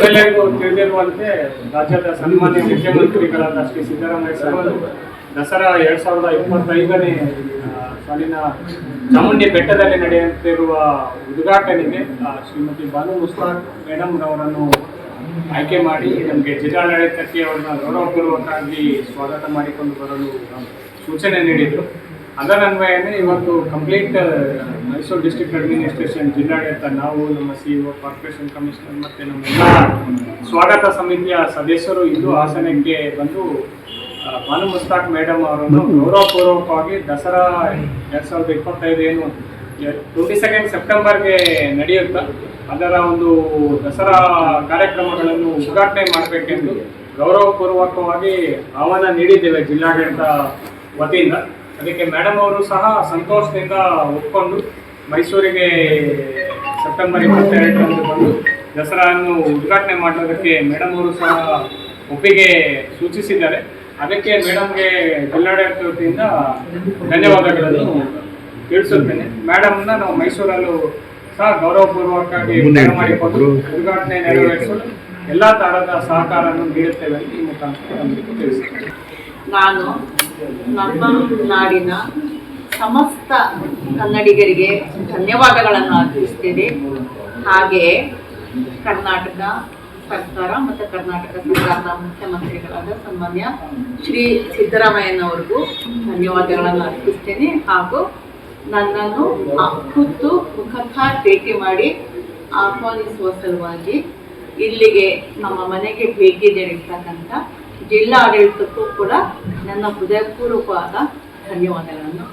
ತಿಳಿದಿರುವಂತೆ ರಾಜ್ಯದ ಸನ್ಮಾನ್ಯ ಮುಖ್ಯಮಂತ್ರಿಗಳಾದ ಶ್ರೀ ಸಿದ್ದರಾಮಯ್ಯ ಸರ್ ದಸರಾ ಎರಡ್ ಸಾವಿರದ ಇಪ್ಪತ್ತೈದನೇ ಸಾಲಿನ ಚಾಮುಂಡಿ ಬೆಟ್ಟದಲ್ಲಿ ನಡೆಯುತ್ತಿರುವ ಉದ್ಘಾಟನೆಗೆ ಶ್ರೀಮತಿ ಬಾನು ಮುಸ್ತಾಕ್ ಮೇಡಮ್ ಅವರನ್ನು ಆಯ್ಕೆ ಮಾಡಿ ನಮಗೆ ಜಿಲ್ಲಾಡಳಿತಕ್ಕೆ ಅವರನ್ನ ಗೌರವಪೂರ್ವಕವಾಗಿ ಸ್ವಾಗತ ಮಾಡಿಕೊಂಡು ಬರಲು ಸೂಚನೆ ನೀಡಿದರು. ಅದರ ಅನ್ವಯನೇ ಇವತ್ತು ಕಂಪ್ಲೀಟ್ ಮೈಸೂರು ಡಿಸ್ಟ್ರಿಕ್ಟ್ ಅಡ್ಮಿನಿಸ್ಟ್ರೇಷನ್ ಜಿಲ್ಲಾಡಳಿತ, ನಾವು ನಮ್ಮ ಸಿ ಒ ಕಾರ್ಪೊರೇಷನ್ ಕಮಿಷನರ್ ಮತ್ತು ನಮ್ಮ ಸ್ವಾಗತ ಸಮಿತಿಯ ಸದಸ್ಯರು ಇದು ಹಾಸನಕ್ಕೆ ಬಂದು ಭಾನು ಮುಸ್ತಾಕ್ ಮೇಡಮ್ ಅವರನ್ನು ಗೌರವಪೂರ್ವಕವಾಗಿ ದಸರಾ ಎರಡು ಸಾವಿರದ ಇಪ್ಪತ್ತೈದು ಏನು ಟ್ವೆಂಟಿ ಸೆಕೆಂಡ್ ಸೆಪ್ಟೆಂಬರ್ಗೆ ನಡೆಯುತ್ತಾ, ಅದರ ಒಂದು ದಸರಾ ಕಾರ್ಯಕ್ರಮಗಳನ್ನು ಉದ್ಘಾಟನೆ ಮಾಡಬೇಕೆಂದು ಗೌರವಪೂರ್ವಕವಾಗಿ ಆಹ್ವಾನ ನೀಡಿದ್ದೇವೆ ಜಿಲ್ಲಾಡಳಿತ ವತಿಯಿಂದ. ಅದಕ್ಕೆ ಮೇಡಮ್ ಅವರು ಸಹ ಸಂತೋಷದಿಂದ ಒಪ್ಕೊಂಡು ಮೈಸೂರಿಗೆ ಸೆಪ್ಟೆಂಬರ್ ಇಪ್ಪತ್ತೆರಡರಂದು ಬಂದು ದಸರಾವನ್ನು ಉದ್ಘಾಟನೆ ಮಾಡೋದಕ್ಕೆ ಮೇಡಮ್ ಅವರು ಸಹ ಒಪ್ಪಿಗೆ ಸೂಚಿಸಿದ್ದಾರೆ. ಅದಕ್ಕೆ ಮೇಡಮ್ಗೆ ಜಿಲ್ಲಾಡಳಿತ ವತಿಯಿಂದ ಧನ್ಯವಾದಗಳನ್ನು ತಿಳಿಸುತ್ತೇನೆ. ಮೇಡಮ್ನ ನಾವು ಮೈಸೂರಲ್ಲೂ ಸಹ ಗೌರವಪೂರ್ವಕವಾಗಿ ಮಾಡಿಕೊಂಡು ಉದ್ಘಾಟನೆ ನೆರವೇರಿಸಲು ಎಲ್ಲ ತರಹದ ಸಹಕಾರವನ್ನು ನೀಡುತ್ತೇವೆ ಅಂತ ಈ ಮುಖಾಂತರ ನಮಗೆ ತಿಳಿಸುತ್ತೇನೆ. ನಾನು ನಮ್ಮ ನಾಡಿನ ಸಮಸ್ತ ಕನ್ನಡಿಗರಿಗೆ ಧನ್ಯವಾದಗಳನ್ನು ಅರ್ಪಿಸ್ತೇನೆ. ಹಾಗೆ ಕರ್ನಾಟಕ ಸರ್ಕಾರ ಮತ್ತು ಕರ್ನಾಟಕ ಸರ್ಕಾರದ ಮುಖ್ಯಮಂತ್ರಿಗಳಾದ ಸನ್ಮಾನ್ಯ ಶ್ರೀ ಸಿದ್ದರಾಮಯ್ಯನವ್ರಿಗೂ ಧನ್ಯವಾದಗಳನ್ನು ಅರ್ಪಿಸ್ತೇನೆ. ಹಾಗೂ ನನ್ನನ್ನು ಖುದ್ದು ಮುಖತಃ ಭೇಟಿ ಮಾಡಿ ಆಹ್ವಾನಿಸುವ ಸಲುವಾಗಿ ಇಲ್ಲಿಗೆ ನಮ್ಮ ಮನೆಗೆ ಭೇಟಿ ನೀಡಿರ್ತಕ್ಕಂಥ ಜಿಲ್ಲಾ ಆಡಳಿತಕ್ಕೂ ಕೂಡ ನನ್ನ ಹೃದಯಪೂರ್ವಕವಾದ ಧನ್ಯವಾದಗಳನ್ನು